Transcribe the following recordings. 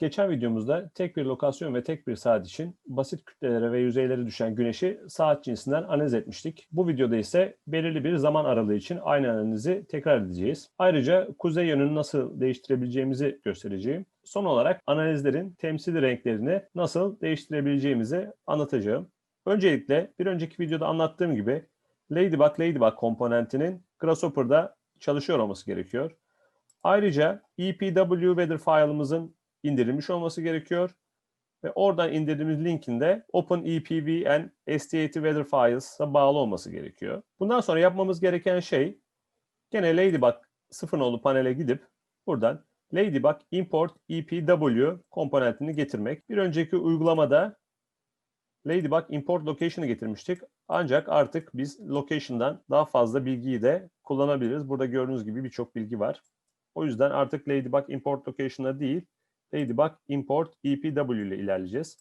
Geçen videomuzda tek bir lokasyon ve tek bir saat için basit kütlelere ve yüzeylere düşen güneşi saat cinsinden analiz etmiştik. Bu videoda ise belirli bir zaman aralığı için aynı analizi tekrar edeceğiz. Ayrıca kuzey yönünü nasıl değiştirebileceğimizi göstereceğim. Son olarak analizlerin temsili renklerini nasıl değiştirebileceğimizi anlatacağım. Öncelikle bir önceki videoda anlattığım gibi Ladybug Ladybug komponentinin Grasshopper'da çalışıyor olması gerekiyor. Ayrıca EPW Weather file'ımızın indirilmiş olması gerekiyor. Ve oradan indirdiğimiz linkin de OpenEPV and ST80 Weather Files'a bağlı olması gerekiyor. Bundan sonra yapmamız gereken şey gene Ladybug sıfır nolu panele gidip buradan Ladybug Import EPW komponentini getirmek. Bir önceki uygulamada Ladybug Import Location'ı getirmiştik. Ancak artık biz location'dan daha fazla bilgiyi de kullanabiliriz. Burada gördüğünüz gibi birçok bilgi var. O yüzden artık Ladybug Import Location'a değil, Ladybug Import EPW ile ilerleyeceğiz.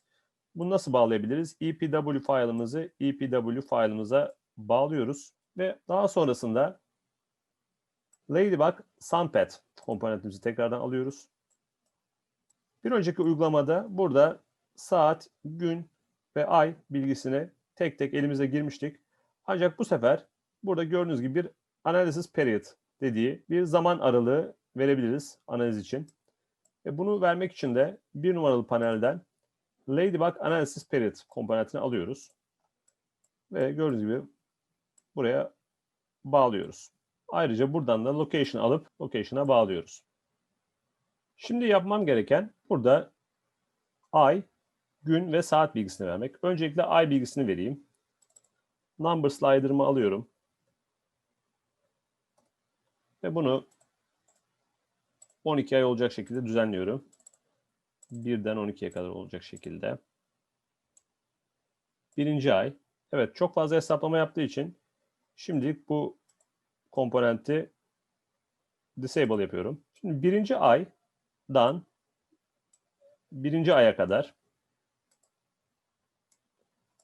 Bunu nasıl bağlayabiliriz? EPW file'ımızı EPW file'ımıza bağlıyoruz ve daha sonrasında Ladybug Sunpad komponentimizi tekrardan alıyoruz. Bir önceki uygulamada burada saat, gün ve ay bilgisini tek tek elimize girmiştik. Ancak bu sefer burada gördüğünüz gibi bir analysis period dediği bir zaman aralığı verebiliriz analiz için. Ve bunu vermek için de bir numaralı panelden Ladybug Analysis Period komponentini alıyoruz. Ve gördüğünüz gibi buraya bağlıyoruz. Ayrıca buradan da location alıp location'a bağlıyoruz. Şimdi yapmam gereken burada ay, gün ve saat bilgisini vermek. Öncelikle ay bilgisini vereyim. Number slider'ımı alıyorum. Ve bunu 12 ay olacak şekilde düzenliyorum. 1'den 12'ye kadar olacak şekilde. Birinci ay. Evet çok fazla hesaplama yaptığı için şimdilik bu komponenti disable yapıyorum. Şimdi birinci aydan birinci aya kadar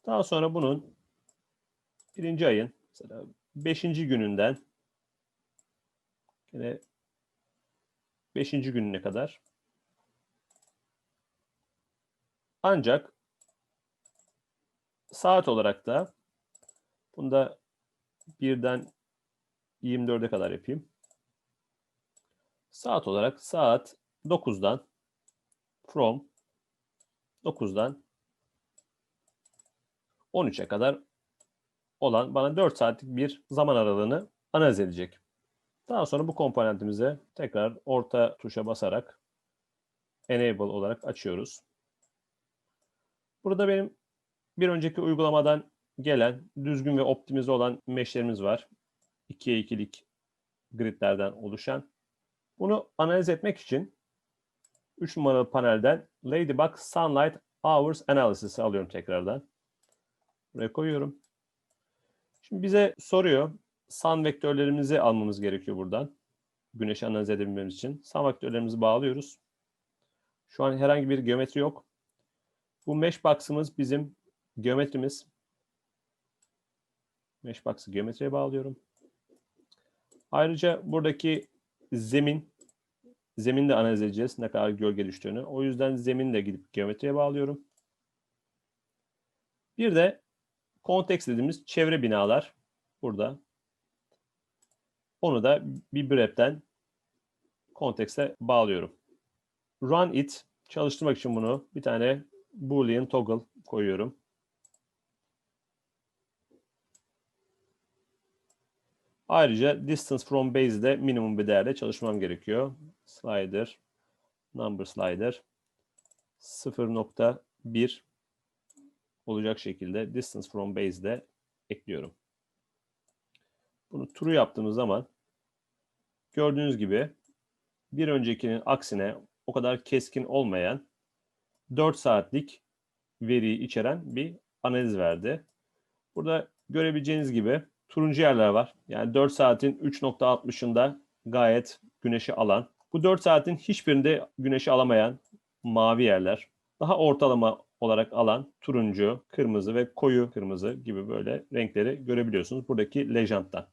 daha sonra bunun birinci ayın mesela beşinci gününden yine beşinci gününe kadar ancak saat olarak da bunda birden 24'e kadar yapayım. Saat olarak saat 9'dan from 9'dan 13'e kadar olan bana 4 saatlik bir zaman aralığını analiz edecek. Daha sonra bu komponentimize tekrar orta tuşa basarak enable olarak açıyoruz. Burada benim bir önceki uygulamadan gelen düzgün ve optimize olan meshlerimiz var. 2'ye 2'lik gridlerden oluşan. Bunu analiz etmek için 3 numaralı panelden Ladybug Sunlight Hours Analysis'i alıyorum tekrardan. Buraya koyuyorum. Şimdi bize soruyor. Sun vektörlerimizi almamız gerekiyor buradan. Güneşi analiz edebilmemiz için. Sun vektörlerimizi bağlıyoruz. Şu an herhangi bir geometri yok. Bu mesh box'ımız bizim geometrimiz. Mesh box'ı geometriye bağlıyorum. Ayrıca buradaki zemin, zemin de analiz edeceğiz ne kadar gölge düştüğünü. O yüzden zemin de gidip geometriye bağlıyorum. Bir de konteks dediğimiz çevre binalar burada. Onu da bir brep'ten kontekste bağlıyorum. Run it çalıştırmak için bunu bir tane boolean toggle koyuyorum. Ayrıca distance from base de minimum bir değerde çalışmam gerekiyor. Slider, number slider 0.1 olacak şekilde distance from base de ekliyorum. Bunu true yaptığımız zaman gördüğünüz gibi bir öncekinin aksine o kadar keskin olmayan 4 saatlik veriyi içeren bir analiz verdi. Burada görebileceğiniz gibi turuncu yerler var. Yani 4 saatin 3.60'ında gayet güneşi alan. Bu 4 saatin hiçbirinde güneşi alamayan mavi yerler. Daha ortalama olarak alan turuncu, kırmızı ve koyu kırmızı gibi böyle renkleri görebiliyorsunuz buradaki lejanttan.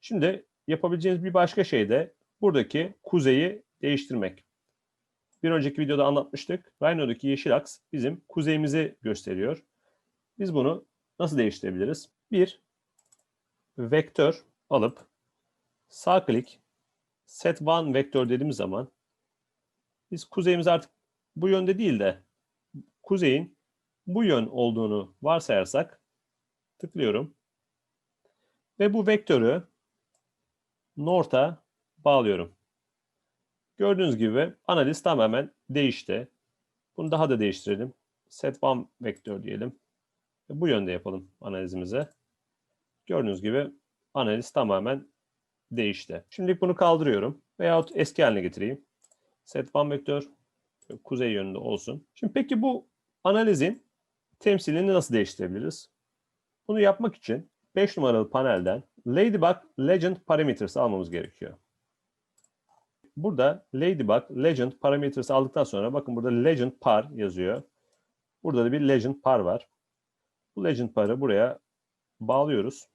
Şimdi yapabileceğiniz bir başka şey de buradaki kuzeyi değiştirmek. bir önceki videoda anlatmıştık. Rhino'daki yeşil aks bizim kuzeyimizi gösteriyor. Biz bunu nasıl değiştirebiliriz? Bir, vektör alıp sağ klik set one vektör dediğimiz zaman biz kuzeyimiz artık bu yönde değil de kuzeyin bu yön olduğunu varsayarsak tıklıyorum. Ve bu vektörü North'a bağlıyorum. Gördüğünüz gibi analiz tamamen değişti. Bunu daha da değiştirelim. Set one vektör diyelim. Bu yönde yapalım analizimizi. Gördüğünüz gibi analiz tamamen değişti. Şimdi bunu kaldırıyorum. Veyahut eski haline getireyim. Set one vektör kuzey yönünde olsun. Şimdi peki bu analizin temsilini nasıl değiştirebiliriz? Bunu yapmak için 5 numaralı panelden Ladybug Legend Parameters almamız gerekiyor. Burada Ladybug Legend Parameters aldıktan sonra bakın burada Legend Par yazıyor. Burada da bir Legend Par var. Bu Legend Par'ı buraya bağlıyoruz.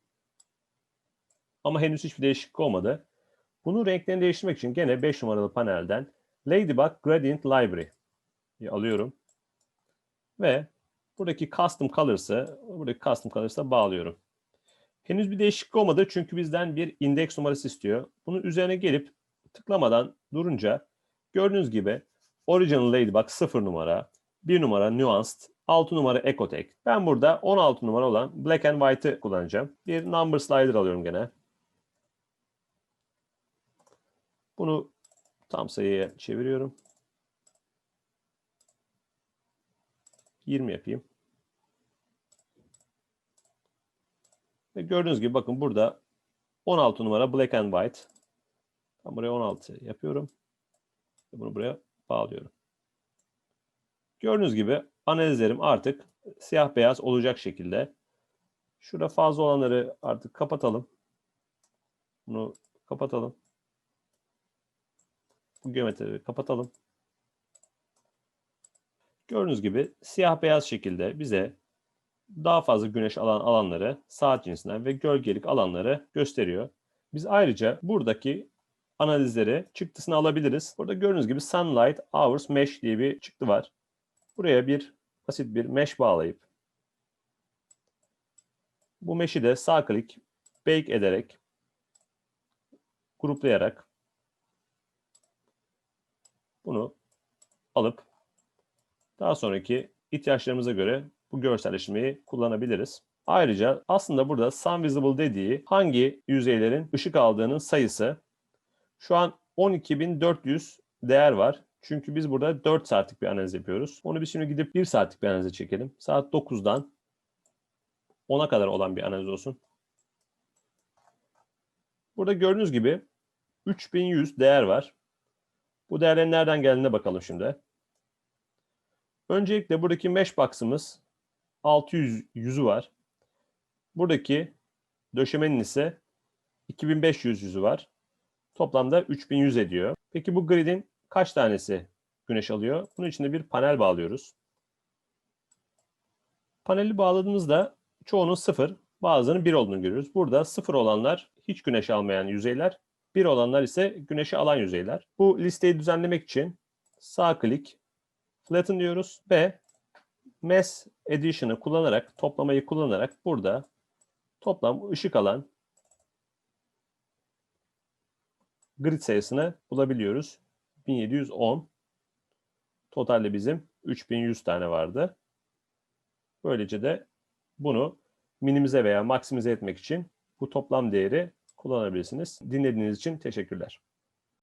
Ama henüz hiçbir değişiklik olmadı. Bunun renklerini değiştirmek için gene 5 numaralı panelden Ladybug Gradient Library alıyorum. Ve buradaki Custom Colors'ı buradaki Custom Colors'a bağlıyorum. Henüz bir değişiklik olmadı çünkü bizden bir indeks numarası istiyor. Bunun üzerine gelip tıklamadan durunca gördüğünüz gibi Original Ladybug 0 numara, 1 numara Nuanced, 6 numara Ecotech. Ben burada 16 numara olan Black and White'ı kullanacağım. Bir number slider alıyorum gene. Bunu tam sayıya çeviriyorum. 20 yapayım. Gördüğünüz gibi bakın burada 16 numara Black and White. Ben buraya 16 yapıyorum. Bunu buraya bağlıyorum. Gördüğünüz gibi analizlerim artık siyah beyaz olacak şekilde. Şurada fazla olanları artık kapatalım. Bunu kapatalım. Bu geometrileri kapatalım. Gördüğünüz gibi siyah beyaz şekilde bize daha fazla güneş alan alanları, saat cinsinden ve gölgelik alanları gösteriyor. Biz ayrıca buradaki analizleri çıktısını alabiliriz. Burada gördüğünüz gibi Sunlight Hours Mesh diye bir çıktı var. Buraya bir basit bir mesh bağlayıp bu mesh'i de sağ klik bake ederek gruplayarak bunu alıp daha sonraki ihtiyaçlarımıza göre bu görselleşmeyi kullanabiliriz. Ayrıca aslında burada Sun Visible dediği hangi yüzeylerin ışık aldığının sayısı şu an 12.400 değer var. Çünkü biz burada 4 saatlik bir analiz yapıyoruz. Onu biz şimdi gidip 1 saatlik bir analize çekelim. Saat 9'dan 10'a kadar olan bir analiz olsun. Burada gördüğünüz gibi 3100 değer var. Bu değerlerin nereden geldiğine bakalım şimdi. Öncelikle buradaki mesh box'ımız 600 yüzü var. Buradaki döşemenin ise 2500 yüzü var. Toplamda 3100 ediyor. Peki bu gridin kaç tanesi güneş alıyor? Bunun için de bir panel bağlıyoruz. Paneli bağladığımızda çoğunun sıfır, bazılarının bir olduğunu görüyoruz. Burada sıfır olanlar hiç güneş almayan yüzeyler, bir olanlar ise güneşi alan yüzeyler. Bu listeyi düzenlemek için sağ klik, flatten diyoruz ve mass addition'ı kullanarak, toplamayı kullanarak burada toplam ışık alan grid sayısını bulabiliyoruz. 1710. Totalde bizim 3100 tane vardı. Böylece de bunu minimize veya maksimize etmek için bu toplam değeri kullanabilirsiniz. Dinlediğiniz için teşekkürler.